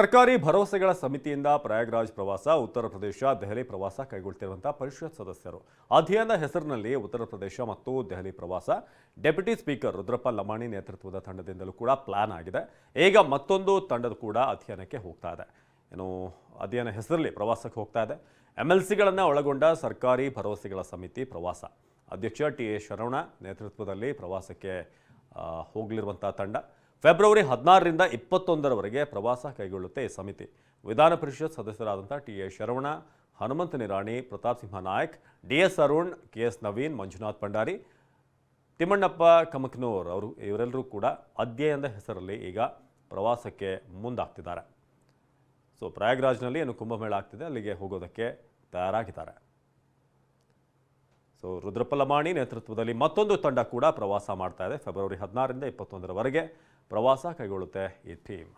ಸರ್ಕಾರಿ ಭರವಸೆಗಳ ಸಮಿತಿಯಿಂದ ಪ್ರಯಾಗ್ರಾಜ್ ಪ್ರವಾಸ, ಉತ್ತರ ಪ್ರದೇಶ, ದೆಹಲಿ ಪ್ರವಾಸ ಕೈಗೊಳ್ತಿರುವಂತಹ ಪರಿಷತ್ ಸದಸ್ಯರು. ಅಧ್ಯಯನ ಹೆಸರಿನಲ್ಲಿ ಉತ್ತರ ಪ್ರದೇಶ ಮತ್ತು ದೆಹಲಿ ಪ್ರವಾಸ. ಡೆಪ್ಯೂಟಿ ಸ್ಪೀಕರ್ ರುದ್ರಪ್ಪ ಲಮಾಣಿ ನೇತೃತ್ವದ ತಂಡದಿಂದಲೂ ಕೂಡ ಪ್ಲಾನ್ ಆಗಿದೆ. ಈಗ ಮತ್ತೊಂದು ತಂಡದ ಕೂಡ ಅಧ್ಯಯನಕ್ಕೆ ಹೋಗ್ತಾ ಇದೆ. ಏನು ಅಧ್ಯಯನ ಹೆಸರಲ್ಲಿ ಪ್ರವಾಸಕ್ಕೆ ಹೋಗ್ತಾ ಇದೆ. ಎಂ ಎಲ್ ಒಳಗೊಂಡ ಸರ್ಕಾರಿ ಭರವಸೆಗಳ ಸಮಿತಿ ಪ್ರವಾಸ. ಅಧ್ಯಕ್ಷ ಟಿ ಎ ಶರವಣ ನೇತೃತ್ವದಲ್ಲಿ ಪ್ರವಾಸಕ್ಕೆ ಹೋಗಲಿರುವಂಥ ತಂಡ. ಫೆಬ್ರವರಿ ಹದಿನಾರರಿಂದ ಇಪ್ಪತ್ತೊಂದರವರೆಗೆ ಪ್ರವಾಸ ಕೈಗೊಳ್ಳುತ್ತೆ ಈ ಸಮಿತಿ. ವಿಧಾನ ಪರಿಷತ್ ಸದಸ್ಯರಾದಂಥ T A Sharavana, Hanumantha Nirani, Pratap Simha Nayak, D S Arun, K S Naveen, Manjunath Bhandari, Thimmannappa Kamaknoor ಅವರು ಇವರೆಲ್ಲರೂ ಕೂಡ ಅಧ್ಯಯನದ ಹೆಸರಲ್ಲಿ ಈಗ ಪ್ರವಾಸಕ್ಕೆ ಮುಂದಾಗ್ತಿದ್ದಾರೆ. ಸೊ, ಪ್ರಯಾಗ್ರಾಜ್ನಲ್ಲಿ ಏನು ಕುಂಭಮೇಳ ಆಗ್ತಿದೆ ಅಲ್ಲಿಗೆ ಹೋಗೋದಕ್ಕೆ ತಯಾರಾಗಿದ್ದಾರೆ. ಸೊ, ರುದ್ರಪಲ್ಲಮಾಣಿ ನೇತೃತ್ವದಲ್ಲಿ ಮತ್ತೊಂದು ತಂಡ ಕೂಡ ಪ್ರವಾಸ ಮಾಡ್ತಾ ಇದೆ. ಫೆಬ್ರವರಿ ಹದಿನಾರರಿಂದ ಇಪ್ಪತ್ತೊಂದರವರೆಗೆ ಪ್ರವಾಸ ಕೈಗೊಳ್ಳುತ್ತೆ ಈ ಟೀಮ್